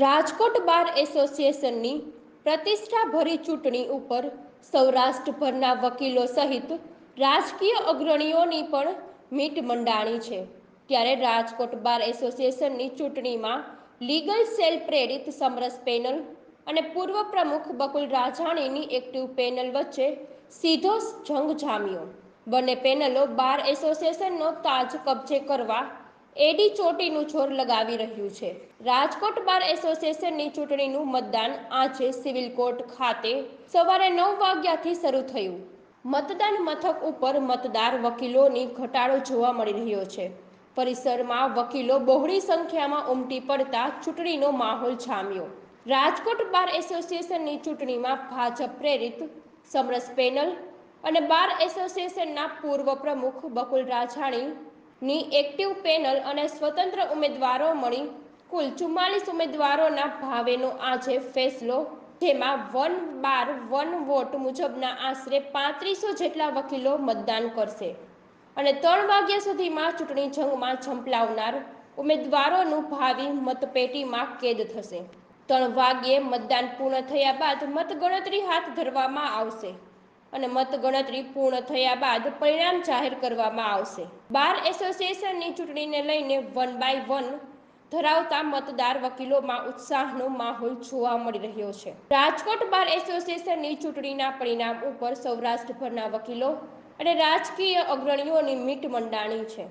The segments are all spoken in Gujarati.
રાજકોટ બાર એસોસિએશનની પ્રતિષ્ઠાભરી ચૂંટણી ઉપર સૌરાષ્ટ્રભરના વકીલો સહિત રાજકીય અગ્રણીઓની પણ મીટ મંડાણી છે. ત્યારે રાજકોટ બાર એસોસિએશનની ચૂંટણીમાં લીગલ સેલ પ્રેરિત સમરસ પેનલ અને પૂર્વ પ્રમુખ બકુલ રાજાણીની એક્ટિવ પેનલ વચ્ચે સીધો જંગ જામ્યો. બંને પેનલો બાર એસોસિએશનનો તાજ કબજે કરવા એડી ચોટીનું જોર લગાવી રહ્યું છે. રાજકોટ બાર એસોસિએશનની ચૂંટણીનું મતદાન આજે સિવિલ કોર્ટ ખાતે સવારે નવ વાગ્યાથી શરૂ થયું. મતદાન મથક ઉપર મતદાર વકીલોની ઘટાડો જોવા મળી રહ્યો છે. પરિસરમાં વકીલો બહોળી સંખ્યામાં ઉમટી પડતા ચૂંટણીનો માહોલ જામ્યો. રાજકોટ બાર એસોસિએશનની ચૂંટણીમાં ભાજપ પ્રેરિત સમરસ પેનલ અને બાર એસોસિએશનના પૂર્વ પ્રમુખ બકુલ રાજાણીની એક્ટિવ પેનલ અને સ્વતંત્ર ઉમેદવારો મળી. કુલ ચુમ્માલીસ ઉમેદવારોના ભાવેનો આજે ફેસલો, જેમાં વન બાર વન વોટ મુજબના આશરે પાંત્રીસો જેટલા વકીલો મતદાન કરશે. અને ત્રણ વાગ્યા સુધીમાં ચૂંટણી જંગમાં ઝંપલાવનાર ઉમેદવારોનું ભાવિ મતપેટીમાં કેદ થશે. ત્રણ વાગ્યે મતદાન પૂર્ણ થયા બાદ મતગણતરી હાથ ધરવામાં આવશે. અને મતગણતરી પૂર્ણ થયા બાદ પરિણામ જાહેર કરવામાં આવશે. બાર એસોસિએશનની ચૂંટણીને લઈને વન બાય વન ધરાવતા મતદાર વકીલોમાં ઉત્સાહનો માહોલ જોવા મળી રહ્યો છે. રાજકોટ બાર એસોસિએશનની ચૂંટણીના પરિણામ ઉપર સૌરાષ્ટ્રભરના વકીલો અને રાજકીય અગ્રણીઓની મીટ મંડાણી છે.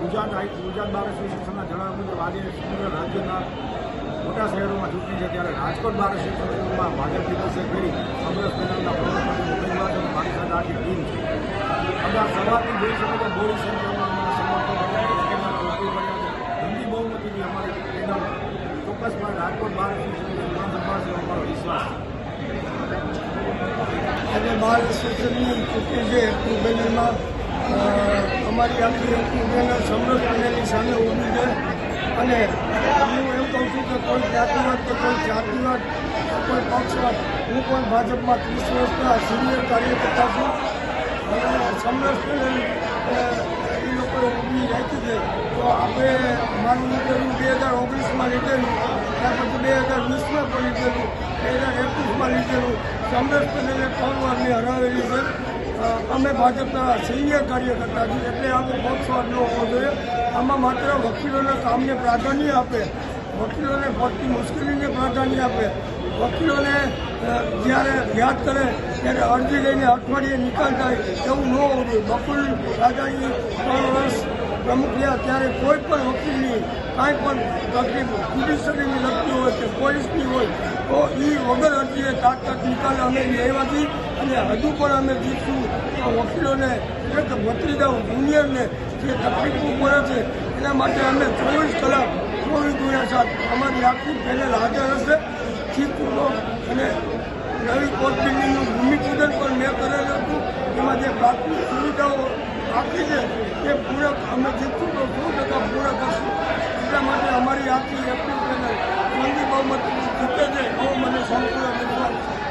ગુજરાત ગુજરાત બાર એસોસિએશનના જણાવ્યા મુજબ આજે સમગ્ર રાજ્યના મોટા શહેરોમાં ચૂંટણી છે ત્યારે રાજકોટ બાર શિક્ષણમાં ભાજપ પીપલ્સે કરી કોંગ્રેસ પેનલના પ્રમુખ ઉમેદવાર અને પાકિસ્તાન આખી ટીમ છે. અમદાવાદ સવારથી જોઈ શકો તો બોડી સંખ્યામાં સમર્થકો છે. હિન્દી બહુમતીની અમારી એકદમ ચોક્કસપણે રાજકોટ બાર એસોસિએશન સંભાળશે અમારો વિશ્વાસ. અને બાર એસોસિએશનની ચૂંટણી છે પેનલમાં અ, અમારી આખી પેનલ સમૃદ્ધ પેનલની સામે ઊભી છે. અને છું કે કોઈ જ્ઞાતિવાદ કે કોઈ જાતિવાદ, કોઈ પક્ષવાદ, હું પણ ભાજપમાં ત્રીસ વર્ષના સિનિયર કાર્યકર્તા છું. અને સમરસ એ લોકોએ ઊભી રાખી છે. તો આપણે મારું લીધેલું બે હજાર ઓગણીસમાં લીધેલું ત્યાર પછી બે હજાર વીસમાં પણ લીધેલું બે હજાર એકવીસમાં લીધેલું પેનલે ત્રણ વારની હરાવેલી છે. અમે ભાજપના સિનિયર કાર્યકર્તા છીએ. એટલે આવો પક્ષવાદ ન હોવો જોઈએ. આમાં માત્ર વકીલોના કામને પ્રાધાન્ય આપે. વકીલોને પડતી મુશ્કેલીને પ્રાધાન્ય આપે. વકીલોને જ્યારે યાદ કરે, ત્યારે અરજી લઈને અઠવાડિયે નિકાલ થાય એવું ન હોવું જોઈએ બકુલ રાજાની ત્રણ વર્ષ પ્રમુખ રહ્યા ત્યારે કોઈ પણ વકીલની કાંઈ પણ તકલીફ જ્યુડિશરીની લગતી હોય કે પોલીસની હોય, તો એ વગર અરજીએ તાત્કાલિક નિકાલ અમે લેવાથી અને હજુ પણ અમે જીતશું. તો વકીલોને એક ભત્રીજાઓ જુનિયરને જે તકલીફો પડે છે, એના માટે અમે ચોવીસ કલાક ચોવીસ દુનિયા સાથ અમારી આખી પેનલ હાજર હશે. ચીજપૂર્વક અને નવી કોર્ટ બિલ્ડિંગનું ભૂમિપૂજન પણ મેં કરેલું હતું. એમાં જે પ્રાથમિક સુવિધાઓ આપી છે, એ પૂરક અમે તો સો ટકા પૂરા કરશું. એટલા માટે અમારી આખી એપ્રિલ પેનલ જંગી બહુમતી જીતે છે. એવો મને સંપૂર્ણ વિશ્વાસ છે.